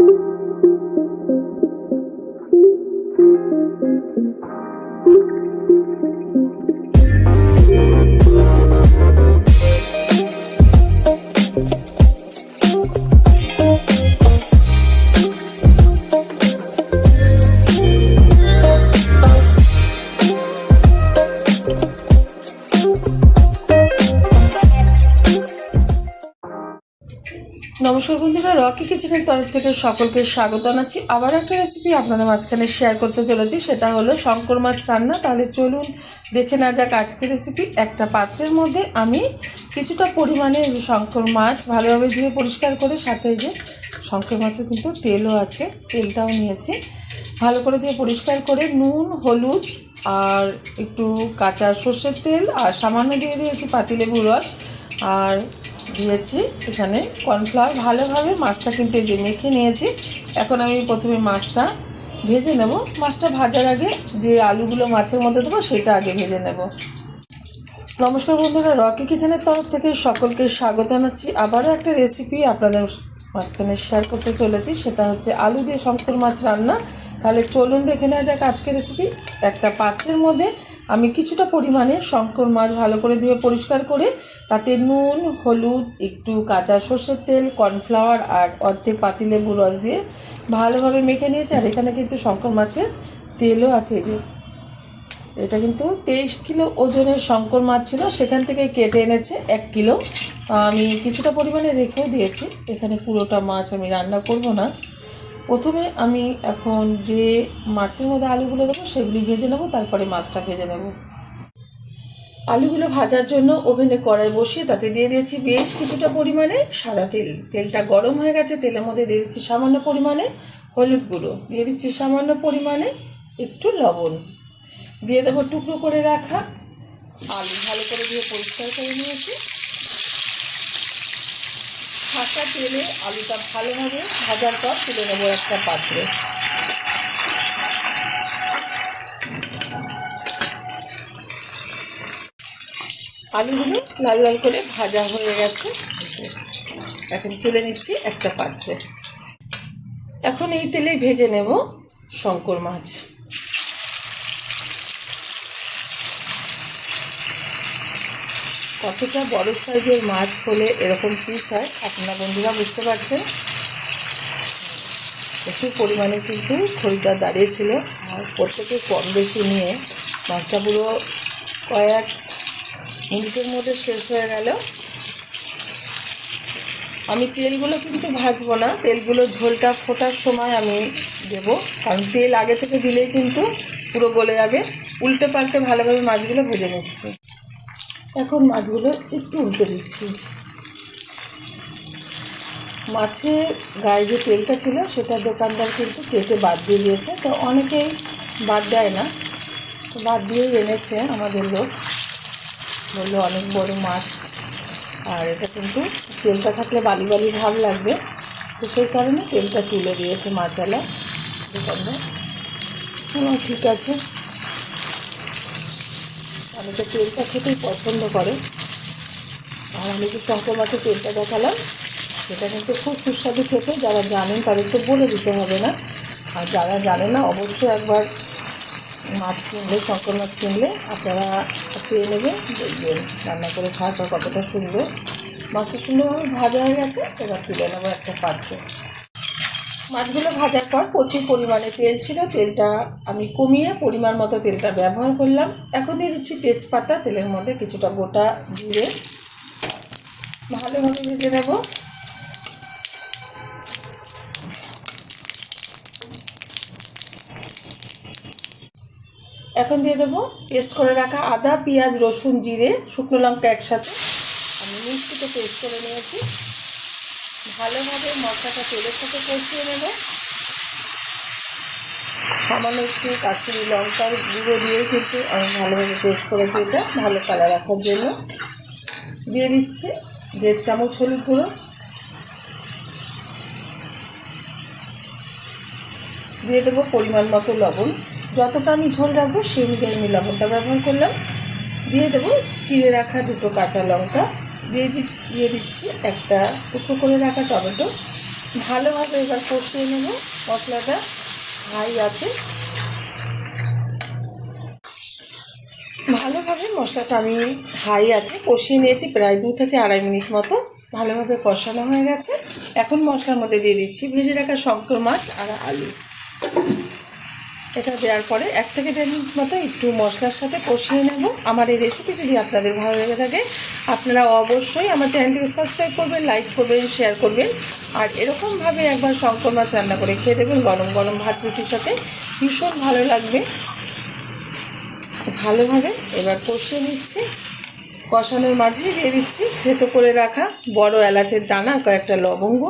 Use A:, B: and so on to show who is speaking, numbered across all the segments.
A: Thank you. নমস্কার বন্ধুরা, Rocky কিচেনের তরফ থেকে সকলকে স্বাগত জানাচ্ছি। আবার একটা রেসিপি আপনাদের মাঝখানে শেয়ার করতে চলেছি, সেটা হলো শঙ্কর মাছ রান্না। তাহলে চলুন দেখে না যাক আজকের রেসিপি একটা পাত্রের মধ্যে আমি কিছুটা পরিমাণে শঙ্কর মাছ ভালোভাবে ধুয়ে পরিষ্কার করে, সাথে যে শঙ্কর মাছের কিন্তু তেলও আছে, তেলটাও নিয়েছি। ভালো করে দিয়ে পরিষ্কার করে নুন, হলুদ আর একটু কাঁচা সর্ষের তেল আর সামান্য দিয়ে দিয়েছি পাতিলেবুর রস। আর দিয়েছি। এখানে কর্নফ্লাওয়ার ভালোভাবে মাছটা কিন্তু যে মেখে নিয়েছি। এখন আমি প্রথমে মাছটা ভেজে নেব। মাছটা ভাজার আগে যে আলুগুলো মাছের মধ্যে দেবো, সেটা আগে ভেজে নেব। নমস্কার বন্ধুরা, রকি কিচেনের তরফ থেকে সকলকে স্বাগত জানাচ্ছি। আবারও একটা রেসিপি আপনাদের মাঝখানে শেয়ার করতে চলেছি। সেটা হচ্ছে আলু দিয়ে শঙ্কর মাছ রান্না। তাহলে চলুন দেখে নেওয়া যাক আজকের রেসিপি একটা পাত্রের মধ্যে আমি কিছুটা পরিমাণে শঙ্কর মাছ ভালো করে ধুয়ে পরিষ্কার করে তাতে নুন, হলুদ, একটু কাঁচা সর্ষের তেল, কর্নফ্লাওয়ার আর অর্ধেক পাতিলেবু রস দিয়ে ভালোভাবে মেখে নিয়েছি। আর এখানে কিন্তু শঙ্কর মাছের তেলও আছে যে। এটা কিন্তু তেইশ কিলো ওজনের শঙ্কর মাছ ছিল, সেখান থেকে কেটে এনেছে এক কিলো। আমি কিছুটা পরিমাণে রেখেও দিয়েছি। এখানে পুরোটা মাছ আমি রান্না করব না। প্রথমে আমি এখন যে মাছের মধ্যে আলুগুলো দেবো, সেগুলি ভেজে নেব, তারপরে মাছটা ভেজে নেব। আলুগুলো ভাজার জন্য ওভেনে কড়াই বসিয়ে তাতে দিয়ে দিয়েছি বেশ কিছুটা পরিমাণে সাদা তেল। তেলটা গরম হয়ে গেছে, তেলের মধ্যে দিয়ে দিচ্ছি সামান্য পরিমাণে হলুদ গুঁড়ো। দিয়ে দিচ্ছি সামান্য পরিমাণে একটু লবণ। দিয়ে দেবো টুকরো করে রাখা আলু ভালো করে দিয়ে পরিষ্কার করে নিয়েছি। ফাঁকা তেলে আলুটা ভালোভাবে ভাজার পর তুলে নেব একটা পাত্রে। আলুগুলো লাল লাল করে ভাজা হয়ে গেছে। এখন তুলে নিচ্ছি একটা পাত্রে। এখন এই তেলে ভেজে নেব শঙ্কর মাছ। কতটা বড় সাইজের মাছ হলে এরকম পিস হয়, আপনারা বন্ধুরা বুঝতে পারছেন। প্রচুর পরিমাণে কিন্তু খরিদ্দার দাঁড়িয়েছিল। আর প্রত্যেকে কম বেশি নিয়ে মাছটা পুরো কয়েক মিনিটের মধ্যে শেষ হয়ে গেল। আমি তেলগুলো কিন্তু ভাজবো না, তেলগুলো ঝোলটা ফোটার সময় আমি দেব। কারণ তেল আগে থেকে দিলেই কিন্তু পুরো গলে যাবে। উল্টে পাল্টে ভালোভাবে মাছগুলো ভেজে নিচ্ছি। এখন মাছগুলো একটু উল্টে দিচ্ছি। মাছের গায়ে যে তেলটা ছিল, সেটা দোকানদার কিন্তু কেটে বাদ দিয়ে দিয়েছে। তো অনেকেই বাদ দেয় না। তো বাদ দিয়েই এনেছে আমাদের লোক। বলল, অনেক বড় মাছ। আর এটা কিন্তু তেলটা থাকলে বালি বালি ভাব লাগবে। তো সেই কারণে তেলটা তুলে দিয়েছে মাছালা দোকানদার হ্যাঁ ঠিক আছে। অনেকে তেলটা খেতেই পছন্দ করে। আর আমি যে শঙ্কর মাছের তেলটা দেখালাম, সেটা কিন্তু খুব সুস্বাদু খেতে। যারা জানেন তাদেরকে বলে দিতে হবে না। আর যারা জানে না, অবশ্যই একবার মাছ কিনলে শঙ্কর মাছ কিনলে আপনারা চেয়ে নেবেন। দেখবেন রান্না করে খাওয়ার পর কতটা সুন্দর। মাছটা সুন্দরভাবে ভাজা হয়ে গেছে, এবার তুলে নেব একটা পাত্রে। মাছগুলো ভাজার পর প্রচুর পরিমাণে তেল ছিল, তেলটা আমি কমিয়ে পরিমাণ মতো তেলটা ব্যবহার করলাম। এখন দিয়ে দিচ্ছি তেজপাতা, তেলের মধ্যে কিছুটা গোটা জিরে। ভালোভাবে ভেজে নেব। এখন দিয়ে দেবো পেস্ট করে রাখা আদা, পেঁয়াজ, রসুন, জিরে, শুকনো লঙ্কা একসাথে। আমি মিষ্টিতে পেস্ট করে নিয়েছি। ভালোভাবে মশলাটা তেলের সাথে কষিয়ে নেব। সামান্য একটু কাশ্মীরি লঙ্কার গুঁড়ো দিয়ে কিন্তু আমি ভালোভাবে পেস্ট করেছি এটা ভালো কালার রাখার জন্য দিয়ে দিচ্ছি দেড় চামচ হলুদ গুঁড়ো। দিয়ে দেবো পরিমাণ মতো লবণ। যতটা আমি ঝোল রাখব সেই অনুযায়ী আমি লবণটা ব্যবহার করলাম। দিয়ে দেবো চিড়ে রাখা দুটো কাঁচা লঙ্কা। দিয়ে দিয়ে দিচ্ছি একটা টুকরো করে রাখা টমেটো। ভালোভাবে এবার কষিয়ে নেব। মশলাটা হাই আছে। ভালোভাবে মশলাটা আমি হাই আছে। কষিয়ে নিয়েছি প্রায় দু থেকে আড়াই মিনিট মতো। ভালোভাবে কষানো হয়ে গেছে। এখন মশলার মধ্যে দিয়ে দিচ্ছি ভেজে রাখা শঙ্কর মাছ আর আলু। এটা দেওয়ার পরে এক থেকে দেড় মিনিট মতো একটু মশলার সাথে কষিয়ে নেব। আমার এই রেসিপি যদি আপনাদের ভালো লেগে থাকে আপনারা অবশ্যই আমার চ্যানেলটিকে সাবস্ক্রাইব করবেন লাইক করবেন শেয়ার করবেন। আর এরকমভাবে একবার শঙ্কর মাছ রান্না করে খেয়ে দেবেন গরম গরম ভাত রুটির সাথে। ভীষণ ভালো লাগবে। ভালোভাবে এবার কষিয়ে নিচ্ছি। কষানোর মাঝেই দিয়ে দিচ্ছি। থেতো করে রাখা বড় এলাচের দানা, কয়েকটা লবঙ্গ।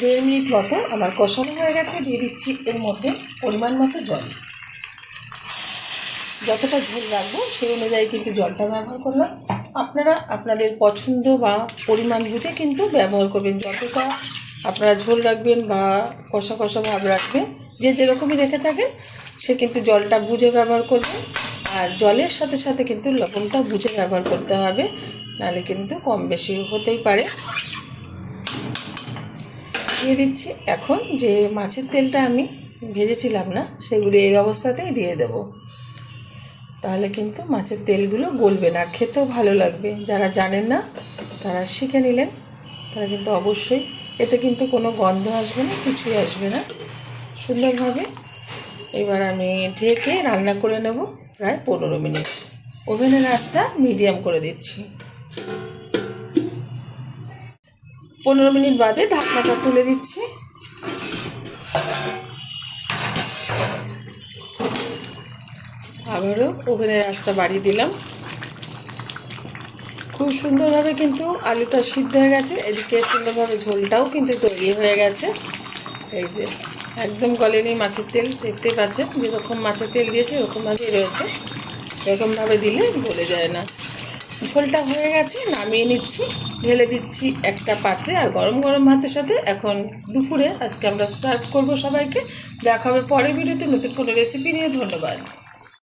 A: দেড় মিনিট মতো আমার কষানো হয়ে গেছে, দিয়ে দিচ্ছি এর মধ্যে পরিমাণ মতো জল। যতটা ঝোল রাখব সেই অনুযায়ী কিন্তু জলটা ব্যবহার করলাম। আপনারা, আপনাদের পছন্দ বা পরিমাণ বুঝে কিন্তু ব্যবহার করবেন। যতটা আপনারা ঝোল রাখবেন বা কষা কষা ভাব রাখবেন, যে যেরকমই রেখে থাকেন, সে কিন্তু জলটা বুঝে ব্যবহার করবে আর জলের সাথে সাথে কিন্তু লবণটা বুঝে ব্যবহার করতে হবে, নাহলে কিন্তু কম বেশি হতেই পারে। দিয়ে দিচ্ছি। এখন যে মাছের তেলটা আমি ভেজেছিলাম না, সেগুলি এই অবস্থাতেই দিয়ে দেবো। তাহলে কিন্তু মাছের তেলগুলো গলবে না, আর খেতেও ভালো লাগবে। যারা জানেন না, তারা শিখে নিলেন, তারা কিন্তু অবশ্যই, এতে কিন্তু কোনো গন্ধ আসবে না, কিছুই আসবে না। সুন্দরভাবে এবার আমি ঢেকে রান্না করে নেব, প্রায় পনেরো মিনিট। ওভেনের আঁচটা মিডিয়াম করে দিচ্ছি। পনেরো মিনিট বাদে ঢাকনাটা তুলে দিচ্ছি। আবারও ওভেনের আঁচটা বাড়িয়ে দিলাম। খুব সুন্দরভাবে কিন্তু আলুটা সিদ্ধ হয়ে গেছে। এদিকে সুন্দরভাবে ঝোলটাও কিন্তু তৈরি হয়ে গেছে। এই যে একদম গলেনি মাছের তেল, দেখতে পাচ্ছেন? যেরকম মাছের তেল দিয়েছে, ওরকমভাবেই রয়েছে। এরকমভাবে দিলে গলে যায় না। ঝোলটা হয়ে গেছে, নামিয়ে নিচ্ছি, ঢেলে দিচ্ছি একটা পাত্রে আর গরম গরম ভাতের সাথে এখন দুপুরে আজকে আমরা সার্ভ করব সবাইকে। দেখা হবে পরের ভিডিওতে, নতুন কোনো রেসিপি নিয়ে, ধন্যবাদ।